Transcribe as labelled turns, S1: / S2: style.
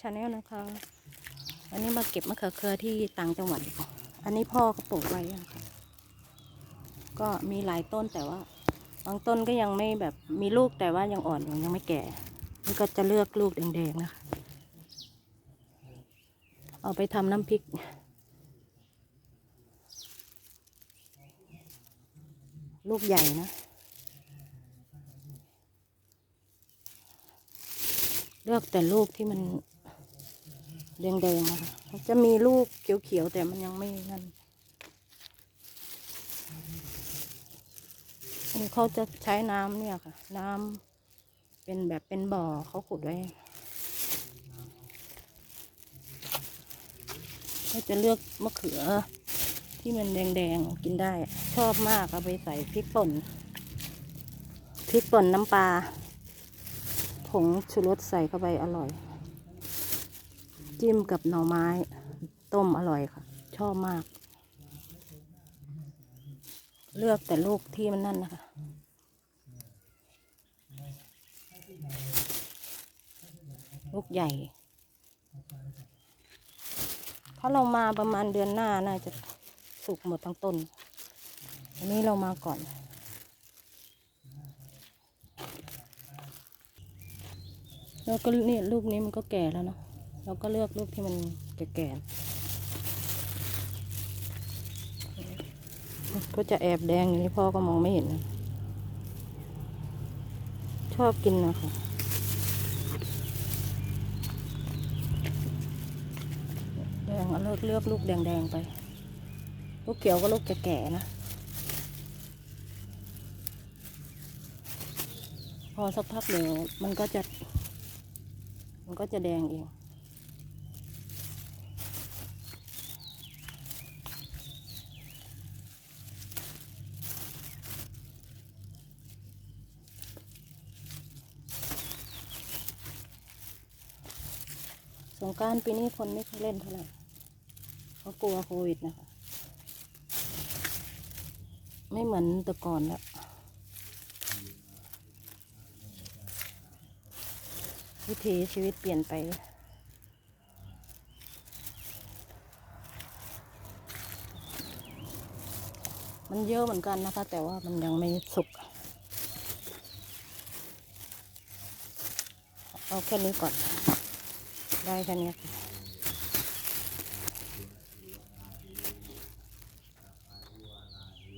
S1: ชาแนลนะคะ วันนี้มาเก็บมะเขือเขือที่ต่างจังหวัด อันนี้พ่อเขาปลูกไว้ค่ะก็มีหลายต้นแต่ว่า บางต้นก็ยังไม่แบบมีลูกแต่ว่ายังอ่อนอยู่ยังไม่แก่ นี่ก็จะเลือกลูกแดงๆนะคะ เอาไปทำน้ำพริก ลูกใหญ่นะเลือกแต่ลูกที่มัน แดงๆนะคะจะมีลูกเขียวๆแต่มันยังไม่นั่นนี่เขาจะใช้น้ำเนี่ยค่ะ น้ำเป็นแบบเป็นบ่อเขาขุดไว้ก็จะเลือกมะเขือที่มันแดงๆกินได้ ชอบมากเอาไปใส่พริกป่นพริกป่นน้ำปลาผงชูรสใส่เข้าไปอร่อย จิ้มกับหน่อไม้ ต้มอร่อยค่ะ ชอบมาก เลือกแต่ลูกที่มันนั่นนะคะ ลูกใหญ่ ถ้าเรามาประมาณเดือนหน้าน่าจะสุกหมดทั้งต้น อันนี้เรามาก่อน แล้วก็เนี่ยลูกนี้มันก็แก่แล้วเนาะ เราก็เลือกลูกที่มันแก่ๆก็จะแอบแดงอย่างนี้พ่อก็มองไม่เห็น ชอบกินนะคะแดงเอาเลือกเลือกลูกแดงๆไป ลูกเขียวก็ลูกแก่ๆนะพอสักพักเดี๋ยวมันก็จะ มันก็จะแดงเอง งการปีนี้คนไม่ค่อยเล่นเท่าไหร่เพราะกลัวโควิดนะคะ ไม่เหมือนแต่ก่อนแล้ววิถีชีวิตเปลี่ยนไป มันเยอะเหมือนกันนะคะ แต่ว่ามันยังไม่สุก เอาแค่นี้ก่อน ได้แค่นี้ค่ะ